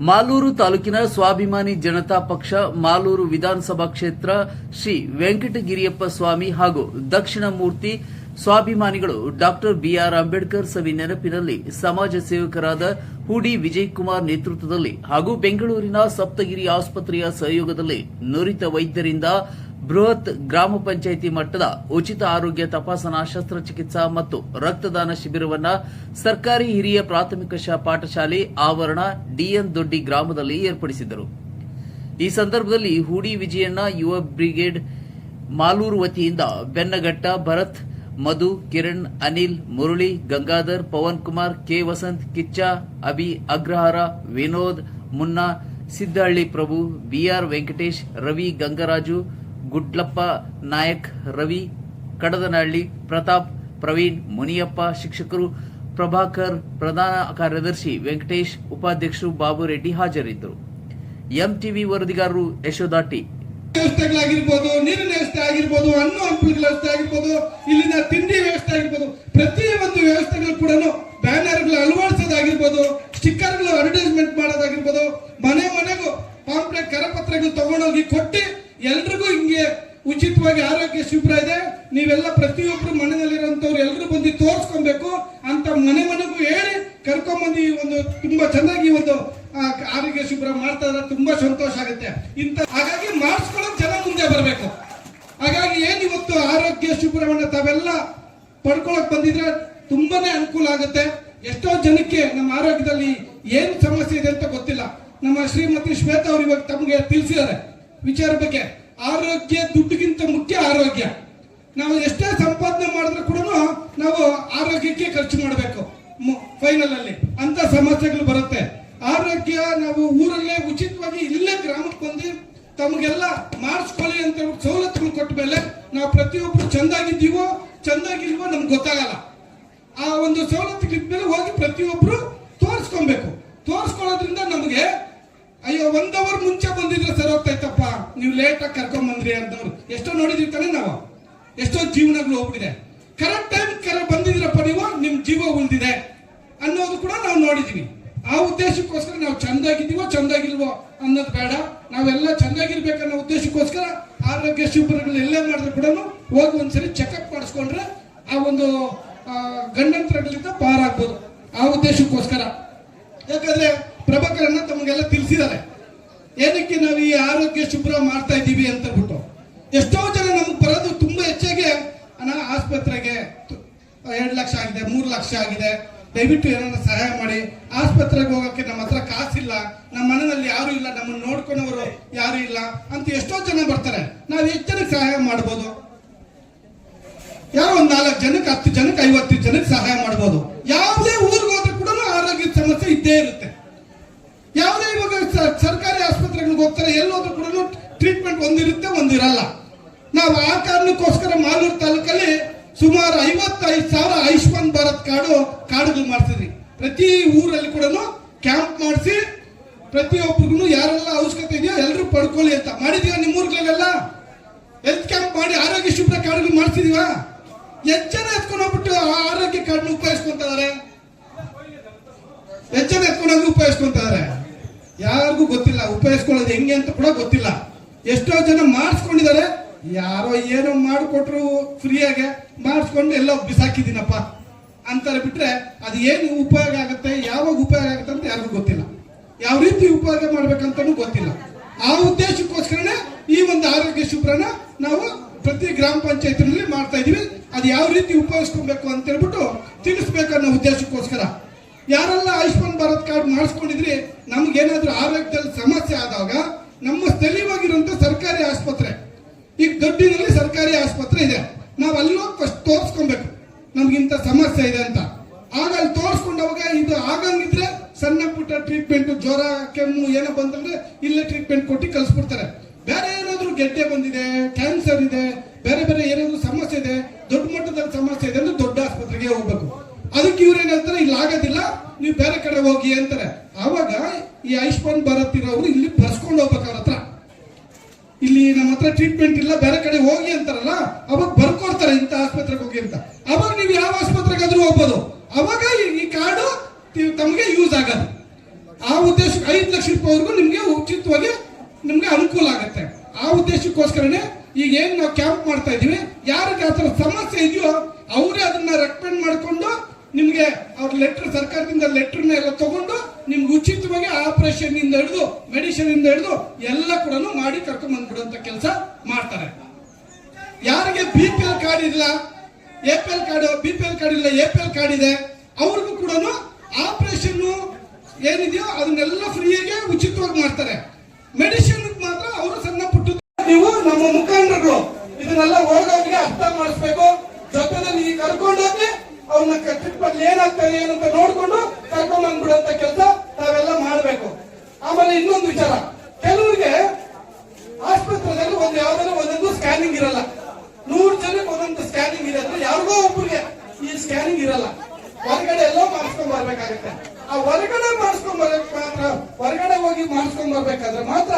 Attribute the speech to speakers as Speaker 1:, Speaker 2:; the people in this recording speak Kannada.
Speaker 1: ಮಾಲೂರು ತಾಲೂಕಿನ ಸ್ವಾಭಿಮಾನಿ ಜನತಾ ಪಕ್ಷ, ಮಾಲೂರು ವಿಧಾನಸಭಾ ಕ್ಷೇತ್ರ, ಶ್ರೀ ವೆಂಕಟಗಿರಿಯಪ್ಪ ಸ್ವಾಮಿ ಹಾಗೂ ದಕ್ಷಿಣ ಮೂರ್ತಿ ಸ್ವಾಭಿಮಾನಿಗಳು ಡಾಕ್ಟರ್ ಬಿಆರ್ ಅಂಬೇಡ್ಕರ್ ಸವಿ ನೆನಪಿನಲ್ಲಿ ಸಮಾಜ ಸೇವಕರಾದ ಹುಡಿ ವಿಜಯ್ ಕುಮಾರ್ ನೇತೃತ್ವದಲ್ಲಿ ಹಾಗೂ ಬೆಂಗಳೂರಿನ ಸಪ್ತಗಿರಿ ಆಸ್ಪತ್ರೆಯ ಸಹಯೋಗದಲ್ಲಿ ನುರಿತ ವೈದ್ಯರಿಂದ ಬೃಹತ್ ಗ್ರಾಮ ಪಂಚಾಯಿತಿ ಮಟ್ಟದ ಉಚಿತ ಆರೋಗ್ಯ ತಪಾಸಣಾ ಶಸ್ತ್ರಚಿಕಿತ್ಸಾ ಮತ್ತು ರಕ್ತದಾನ ಶಿಬಿರವನ್ನು ಸರ್ಕಾರಿ ಹಿರಿಯ ಪ್ರಾಥಮಿಕ ಪಾಠಶಾಲೆ ಆವರಣ ಡಿಎನ್ ದೊಡ್ಡಿ ಗ್ರಾಮದಲ್ಲಿ ಏರ್ಪಡಿಸಿದ್ದರು. ಈ ಸಂದರ್ಭದಲ್ಲಿ ಹೂಡಿ ವಿಜಯಣ್ಣ ಯುವ ಬ್ರಿಗೇಡ್ ಮಾಲೂರು ವತಿಯಿಂದ Bennagatta Bharath, Madhu, Kiran, Anil, Murali, Gangadhar, Pavan Kumar, K Vasanth, Kiccha, Abhi, Agrahara, Vinod, Munna, Siddahalli Prabhu B R Venkatesh, Ravi Gangaraju Gudlappa Nayak, Ravi, Kadadanahalli, Pratap, Praveen, Muniyappa, ಶಿಕ್ಷಕರು, ಪ್ರಭಾಕರ್, ಪ್ರಧಾನ ಕಾರ್ಯದರ್ಶಿ, ವೆಂಕಟೇಶ್, ಉಪಾಧ್ಯಕ್ಷರು ಬಾಬುರೆಡ್ಡಿ ಹಾಜರಿದ್ದರು. ಎಂಟಿವಿ ವರದಿಗಾರರು ಯಶೋದಾಟಿ
Speaker 2: ವ್ಯವಸ್ಥೆಗಳಾಗಿರ್ಬೋದು, ನೀರಿನ ವ್ಯವಸ್ಥೆ ಆಗಿರ್ಬೋದು, ಹಣ್ಣು ಹಂಪಲುಗಳ ವ್ಯವಸ್ಥೆ ಆಗಿರ್ಬೋದು, ಇಲ್ಲಿನ ತಿಂಡಿ ವ್ಯವಸ್ಥೆ ಆಗಿರ್ಬೋದು, ಪ್ರತಿಯೊಂದು ವ್ಯವಸ್ಥೆಗಳು ಕೂಡ ಉಚಿತವಾಗಿ ಆರೋಗ್ಯ ಶಿಬಿರ ಇದೆ. ನೀವೆಲ್ಲ ಪ್ರತಿಯೊಬ್ರು ಮನೆಯಲ್ಲಿರುವಂತವ್ರು ಎಲ್ಲರೂ ಬಂದು ತೋರಿಸ್ಕೊಬೇಕು. ಅಂತ ಮನೆ ಮನೆಗೂ ಹೇಳಿ ಕರ್ಕೊಂಬಂದು ಈ ಒಂದು ತುಂಬಾ ಚೆನ್ನಾಗಿ ಒಂದು ಆರೋಗ್ಯ ಶಿಬಿರ ಮಾಡ್ತಾ ಇದ್ರೆ ತುಂಬಾ ಸಂತೋಷ ಆಗುತ್ತೆ. ಇಂತ ಹಾಗಾಗಿ ಮಾಡಿಸ್ಕೊಳ್ಳೋಕೆ ಜನ ಮುಂದೆ ಬರಬೇಕು. ಹಾಗಾಗಿ ಏನ್ ಇವತ್ತು ಆರೋಗ್ಯ ಶಿಬಿರವನ್ನ ತಾವೆಲ್ಲ ಪಡ್ಕೊಳಕ್ ಬಂದಿದ್ರೆ ತುಂಬಾನೇ ಅನುಕೂಲ ಆಗುತ್ತೆ. ಎಷ್ಟೋ ಜನಕ್ಕೆ ನಮ್ಮ ಆರೋಗ್ಯದಲ್ಲಿ ಏನ್ ಸಮಸ್ಯೆ ಇದೆ ಅಂತ ಗೊತ್ತಿಲ್ಲ. ನಮ್ಮ ಶ್ರೀಮತಿ ಶ್ವೇತಾ ಅವರು ಇವಾಗ ತಮಗೆ ತಿಳಿಸಿದ್ದಾರೆ ವಿಚಾರ ಬಗ್ಗೆ. ಆರೋಗ್ಯ ದುಡ್ಡಿಗಿಂತ ಮುಖ್ಯ ಆರೋಗ್ಯ. ನಾವು ಎಷ್ಟೇ ಸಂಪಾದನೆ ಮಾಡಿದ್ರು ಕೂಡ ನಾವು ಆರೋಗ್ಯಕ್ಕೆ ಖರ್ಚು ಮಾಡಬೇಕು. ಫೈನಲ್ ಅಲ್ಲಿ. ಅಂತ ಸಮಸ್ಯೆಗಳು ಬರುತ್ತೆ. ಆರೋಗ್ಯ ನಾವು ಊರಲ್ಲೇ ಉಚಿತವಾಗಿ ಇಲ್ಲೇ ಗ್ರಾಮಕ್ಕೆ ಬಂದು ತಮಗೆಲ್ಲ ಮಾಡಿಸ್ಕೊಳ್ಳಿ ಅಂತ ಸವಲತ್ತುಗಳು ಕೊಟ್ಟ ಮೇಲೆ ನಾವು ಪ್ರತಿಯೊಬ್ಬರು ಚೆಂದಾಗಿದ್ದೀವೋ, ಚೆಂದಾಗಿಲ್ವೋ ನಮ್ಗೆ ಗೊತ್ತಾಗಲ್ಲ. ಆ ಒಂದು ಸವಲತ್ತುಗಳಿದ್ಮೇಲೆ ಮೇಲೆ ಹೋಗಿ ಪ್ರತಿಯೊಬ್ಬರು ತೋರಿಸ್ಕೊಬೇಕು. ತೋರಿಸ್ಕೊಳ್ಳೋದ್ರಿಂದ ನಮಗೆ ಅಯ್ಯೋ, ಒಂದ್ ಅವರ್ ಮುಂಚೆ ಬಂದಿದ್ರೆ ಸರಿ ಹೋಗ್ತಾಯ್ತಪ್ಪ ನೀವು ಲೇಟ್ ಆಗಿ ಕರ್ಕೊಂಡ್ ಬಂದ್ರಿ ಅಂತವ್ರು. ಎಷ್ಟೋ ನೋಡಿದೀವಿ ತಾನೇ ನಾವು. ಎಷ್ಟೋ ಜೀವನಗಳು ಹೋಗ್ಬಿಟ್ಟಿದೆ. ಕರೆಕ್ಟ್ ಟೈಮ್ ಕರೆ ಬಂದಿದ್ರಪ್ಪ ನೀವು, ನಿಮ್ ಜೀವ ಉಳಿದಿದೆ ಅನ್ನೋದು ಕೂಡ ನಾವು ನೋಡಿದೀವಿ. ಆ ಉದ್ದೇಶಕ್ಕೋಸ್ಕರ ನಾವು ಚಂದಾಗಿದ್ದೀವೋ, ಚಂದಾಗಿಲ್ವೋ ಅನ್ನೋದು ಬೇಡ. ನಾವೆಲ್ಲ ಚಂದಾಗಿರ್ಬೇಕನ್ನೋ ಉದ್ದೇಶಕ್ಕೋಸ್ಕರ ಆರೋಗ್ಯ ಶಿಬಿರಗಳು ಎಲ್ಲೇ ಮಾಡಿದ್ರು ಕೂಡ ಹೋಗಿ ಒಂದ್ಸರಿ ಚೆಕಪ್ ಮಾಡಿಸ್ಕೊಂಡ್ರೆ ಆ ಒಂದು ಗಂಡಂತರಗಳಿಂದ ಪಾರಾಗ್ಬೋದು. ಆ ಉದ್ದೇಶಕ್ಕೋಸ್ಕರ. ಯಾಕಂದ್ರೆ ಪ್ರಭಾಕರನ್ನ ತಮಗೆಲ್ಲ ತಿಳಿಸಿದ್ದಾರೆ. ಏನಕ್ಕೆ ನಾವು ಈ ಆರೋಗ್ಯ ಶುಭ್ರ ಮಾಡ್ತಾ ಇದ್ದೀವಿ ಅಂತ ಬಿಟ್ಟು ಎಷ್ಟೋ ಜನ ನಮ್ಗೆ ಬರೋದು ತುಂಬಾ ಹೆಚ್ಚಾಗಿ ಅಣ್ಣ ಆಸ್ಪತ್ರೆಗೆ ಎರಡು ಲಕ್ಷ ಆಗಿದೆ, ಮೂರು ಲಕ್ಷ ಆಗಿದೆ. ದಯವಿಟ್ಟು ಏನಾದ್ರು ಸಹಾಯ ಮಾಡಿ. ಆಸ್ಪತ್ರೆಗೆ ಹೋಗಕ್ಕೆ ನಮ್ಮ ಹತ್ರ ಕಾಸಿಲ್ಲ. ನಮ್ಮ ಮನೆಯಲ್ಲಿ ಯಾರು ಇಲ್ಲ, ನಮ್ಮನ್ನು ನೋಡ್ಕೊಂಡವರು ಯಾರು ಇಲ್ಲ ಅಂತ ಎಷ್ಟೋ ಜನ ಬರ್ತಾರೆ. ನಾವು ಎಷ್ಟು ಜನಕ್ಕೆ ಸಹಾಯ ಮಾಡ್ಬೋದು? ಯಾರೋ ಒಂದು ನಾಲ್ಕು ಜನಕ್ಕೆ, ಹತ್ತು ಜನಕ್ಕೆ, ಐವತ್ತು ಜನಕ್ಕೆ ಸಹಾಯ ಮಾಡ್ಬೋದು. ಯಾವುದೇ ಊರಿಗೆ ಕೂಡ ಆರೋಗ್ಯದ ಸಮಸ್ಯೆ ಇದ್ದೇ ಇರುತ್ತೆ ಯಾವುದೇ ಇವಾಗ ಸ- ಸರ್ಕಾರಿ ಎಲ್ಲೋದ್ರು ಎಲ್ಲೋದ್ರೂ ಕೂಡ ಟ್ರೀಟ್ಮೆಂಟ್ ಒಂದಿರುತ್ತೆ, ಒಂದಿರಲ್ಲ. ನಾವು ಆ ಕಾರಣಕ್ಕೋಸ್ಕರ ಮಾಲೂರು ತಾಲೂಕಲ್ಲಿ ಸುಮಾರು ಐವತ್ತೈದು ಸಾವಿರ ಆಯುಷ್ಮಾನ್ ಭಾರತ್ ಕಾರ್ಡು ಕಾರ್ಡುಗಳು ಮಾಡಿಸಿದ್ರಿ ಪ್ರತಿ ಊರಲ್ಲಿ ಕೂಡ ಕ್ಯಾಂಪ್ ಮಾಡಿಸಿ ಪ್ರತಿಯೊಬ್ಬರಿಗೂ ಯಾರೆಲ್ಲ ಅವಶ್ಯಕತೆ ಇದೆಯೋ ಎಲ್ಲರೂ ಪಡ್ಕೊಳ್ಳಿ ಅಂತ. ಮಾಡಿದೀವ ನಿಮ್ಮ ಊರ್ಗಳಲ್ಲೆಲ್ಲ ಹೆಲ್ತ್ ಕ್ಯಾಂಪ್ ಮಾಡಿ ಆರೋಗ್ಯ ಶಿಬಿರ ಕಾರ್ಡ್ಗಳು ಮಾಡಿಸಿದೀವ ಜನ ಎತ್ಕೊಂಡು ಹೋಗ್ಬಿಟ್ಟು ಆ ಆರೋಗ್ಯ ಕಾರ್ಡ್ನ ಉಪಯೋಗಿಸ್ಕೊಂತ ಎಚ್ಚರ ಎತ್ಕೊಂಡು ಹೋಗಿ ಉಪಯೋಗಿಸ್ಕೊಂತ ಇದಾರೆ. ಯಾರಿಗೂ ಗೊತ್ತಿಲ್ಲ, ಉಪಯೋಗಿಸ್ಕೊಳ್ಳೋದು ಹೆಂಗೆ ಅಂತ ಕೂಡ ಗೊತ್ತಿಲ್ಲ. ಎಷ್ಟೋ ಜನ ಮಾಡಿಸ್ಕೊಂಡಿದ್ದಾರೆ ಯಾರೋ ಏನೋ ಮಾಡಿಕೊಟ್ರು ಫ್ರೀಯಾಗೆ ಮಾಡಿಸ್ಕೊಂಡು ಎಲ್ಲೋ ಬಿಸಾಕಿದ್ದೀನಪ್ಪ ಅಂತಾರೆ ಬಿಟ್ರೆ ಅದು ಏನು ಉಪಯೋಗ ಆಗುತ್ತೆ, ಯಾವಾಗ ಉಪಯೋಗ ಆಗುತ್ತೆ ಅಂತ ಯಾರಿಗೂ ಗೊತ್ತಿಲ್ಲ. ಯಾವ ರೀತಿ ಉಪಯೋಗ ಮಾಡ್ಬೇಕಂತನೂ ಗೊತ್ತಿಲ್ಲ. ಆ ಉದ್ದೇಶಕ್ಕೋಸ್ಕರನೇ ಈ ಒಂದು ಆರೋಗ್ಯ ಶಿಬಿರನ ನಾವು ಪ್ರತಿ ಗ್ರಾಮ ಪಂಚಾಯತ್ನಲ್ಲಿ ಮಾಡ್ತಾ ಇದೀವಿ ಅದು ಯಾವ ರೀತಿ ಉಪಯೋಗಿಸ್ಕೊಬೇಕು ಅಂತ ಹೇಳ್ಬಿಟ್ಟು ತಿಳಿಸ್ಬೇಕನ್ನೋ ಉದ್ದೇಶಕ್ಕೋಸ್ಕರ. ಯಾರೆಲ್ಲ ಆಯುಷ್ಮಾನ್ ಭಾರತ್ ಕಾರ್ಡ್ ಮಾಡಿಸ್ಕೊಂಡಿದ್ರಿ ನಮ್ಗೇನಾದ್ರೂ ಆರೋಗ್ಯದಲ್ಲಿ ಸಮಸ್ಯೆ ಆದಾಗ ನಮ್ಮ ಸ್ಥಳೀಯವಾಗಿರುವಂತ ಸರ್ಕಾರಿ ಆಸ್ಪತ್ರೆ, ಈಗ ದೊಡ್ಡಿನಲ್ಲಿ ಸರ್ಕಾರಿ ಆಸ್ಪತ್ರೆ ಇದೆ. ನಾವು ಹೋಗಿ ಫಸ್ಟ್ ತೋರಿಸ್ಕೊಬೇಕು. ನಮ್ಗಿಂತ ಸಮಸ್ಯೆ ಇದೆ ಅಂತ. ಆಗ ಅಲ್ಲಿ ತೋರಿಸ್ಕೊಂಡವಾಗ ಇದು ಆಗಂಗಿದ್ರೆ ಸಣ್ಣ ಪುಟ್ಟ ಟ್ರೀಟ್ಮೆಂಟ್ ಜ್ವರ, ಕೆಮ್ಮು ಏನೋ ಬಂತಂದ್ರೆ ಇಲ್ಲೇ ಟ್ರೀಟ್ಮೆಂಟ್ ಕೊಟ್ಟು ಕಳಿಸ್ಬಿಡ್ತಾರೆ. ಬೇರೆ ಏನಾದ್ರೂ ಗೆಡ್ಡೆ ಬಂದಿದೆ ಕ್ಯಾನ್ಸರ್ ಇದೆ, ಬೇರೆ ಬೇರೆ ಏನಾದ್ರೂ ಸಮಸ್ಯೆ ಇದೆ, ದೊಡ್ಡ ಮಟ್ಟದಲ್ಲಿ ಸಮಸ್ಯೆ ಇದೆ ಅಂದ್ರೆ ದೊಡ್ಡ ಆಸ್ಪತ್ರೆಗೆ ಹೋಗ್ಬೇಕು. ಅದಕ್ಕೆ ಇವ್ರು ಏನ್ ಹೇಳ್ತಾರೆ, ಇಲ್ಲಿ, ಆಗೋದಿಲ್ಲ, ನೀವು ಬೇರೆ ಕಡೆ ಹೋಗಿ ಅಂತಾರೆ. ಆವಾಗ ಈ ಆಯುಷ್ಮಾನ್ ಭಾರತ್ ಇರೋರು ಇಲ್ಲಿ ಬರ್ಸ್ಕೊಂಡು ಹೋಗ್ಬೇಕು ಅವ್ರ ಹತ್ರ. ಇಲ್ಲಿ ನಮ್ಮ ಹತ್ರ ಟ್ರೀಟ್ಮೆಂಟ್ ಇಲ್ಲ, ಬೇರೆ ಕಡೆ ಹೋಗಿ ಅಂತಾರಲ್ಲ, ಅವಾಗ ಬರ್ಕೊಡ್ತಾರೆ ಇಂಥ ಆಸ್ಪತ್ರೆಗೆ ಹೋಗಿ ಅಂತ. ಅವಾಗ ನೀವು ಯಾವ ಆಸ್ಪತ್ರೆಗಾದ್ರೂ ಹೋಗ್ಬೋದು. ಅವಾಗ ಈ- ಕಾರ್ಡು ತಮಗೆ ಯೂಸ್ ಆಗೋದು. ಆ ಉದ್ದೇಶ ಐದು ಲಕ್ಷ ರೂಪಾಯಿವರೆಗೂ ನಿಮಗೆ ಉಚಿತವಾಗಿ ನಿಮ್ಗೆ ಅನುಕೂಲ ಆಗುತ್ತೆ. ಆ ಉದ್ದೇಶಕ್ಕೋಸ್ಕರನೇ ಈಗ ಏನ್ ನಾವು ಕ್ಯಾಂಪ್ ಮಾಡ್ತಾ ಇದೀವಿ, ಯಾರಿಗೆ ಆ ಥರ ಸಮಸ್ಯೆ ಇದೆಯೋ, ಅವರೇ ಅದನ್ನ ರೆಕಮೆಂಡ್ ಮಾಡಿಕೊಂಡು ನಿಮ್ಗೆ ಅವ್ರ ಲೆಟರ್ ಸರ್ಕಾರದಿಂದ ಲೆಟರ್ನ ಎಲ್ಲ ತಗೊಂಡು ನಿಮ್ಗೆ ಉಚಿತವಾಗಿ ಆಪರೇಷನ್ ಇಂದ ಹಿಡಿದು ಮೆಡಿಸಿನ್ ಇಂದ ಹಿಡಿದು ಎಲ್ಲ ಕೂಡ ಮಾಡಿ ಕರ್ಕೊಂಡ್ ಬಂದ್ಬಿಡುವಂತ ಕೆಲಸ ಮಾಡ್ತಾರೆ. ಯಾರಿಗೆ ಬಿ ಪಿ ಎಲ್ ಕಾರ್ಡ್ ಇಲ್ಲ A P L card B P L card ಇಲ್ಲ ಎ ಪಿ ಎಲ್ ಕಾರ್ಡ್ ಇದೆ, ಅವ್ರಿಗೂ ಕೂಡ ಆಪರೇಷನ್ ಏನಿದೆಯೋ ಅದನ್ನೆಲ್ಲ ಫ್ರೀಯಾಗಿ ಉಚಿತವಾಗಿ ಮಾಡ್ತಾರೆ. ಮೆಡಿಸಿನ್ ಮಾತ್ರ ಅವರು ಸಣ್ಣ ಪುಟ್ಟ ನೀವು ನಮ್ಮ ಮುಖಂಡರು, ಇದನ್ನೆಲ್ಲ ಹೋಗೋರಿಗೆ ಅರ್ಥ ಮಾಡಿಸ್ಬೇಕು. ಜೊತೆ ಈ ಕರ್ಕೊಂಡೋಗಿ ಅವನ್ನ ಟ್ರಿಪ್ ಅಲ್ಲಿ ಏನಾಗ್ತಾರೆ ಏನು ಅಂತ ನೋಡ್ಕೊಂಡು ಕರ್ಕೊಂಡ್ ಬಂದ್ಬಿಡುವಂತ ಕೆಲಸ ನಾವೆಲ್ಲ ಮಾಡಬೇಕು. ಆಮೇಲೆ ಇನ್ನೊಂದು ವಿಚಾರ. ಕೆಲವರಿಗೆ ಆಸ್ಪತ್ರೆಯಲ್ಲಿ ಒಂದು ಯಾವ್ದಾದ್ರು ಒಂದೊಂದು ಸ್ಕ್ಯಾನಿಂಗ್ ಇರಲ್ಲ. ನೂರು ಜನಕ್ಕೆ ಒಂದೊಂದು ಸ್ಕ್ಯಾನಿಂಗ್ ಇದೆ ಅಂದ್ರೆ ಯಾರಿಗೋ ಒಬ್ಬರಿಗೆ ಈ ಸ್ಕ್ಯಾನಿಂಗ್ ಇರಲ್ಲ. ಹೊರಗಡೆ ಎಲ್ಲೋ ಮಾಡಿಸ್ಕೊಂಡ್ ಬರ್ಬೇಕಾಗತ್ತೆ. ಆ ಹೊರಗಡೆ ಮಾಡಿಸ್ಕೊಂಡ್ ಬರ್ಬೇಕು ಮಾತ್ರ ಹೊರಗಡೆ ಹೋಗಿ ಮಾಡಿಸ್ಕೊಂಡ್ ಬರ್ಬೇಕಾದ್ರೆ ಮಾತ್ರ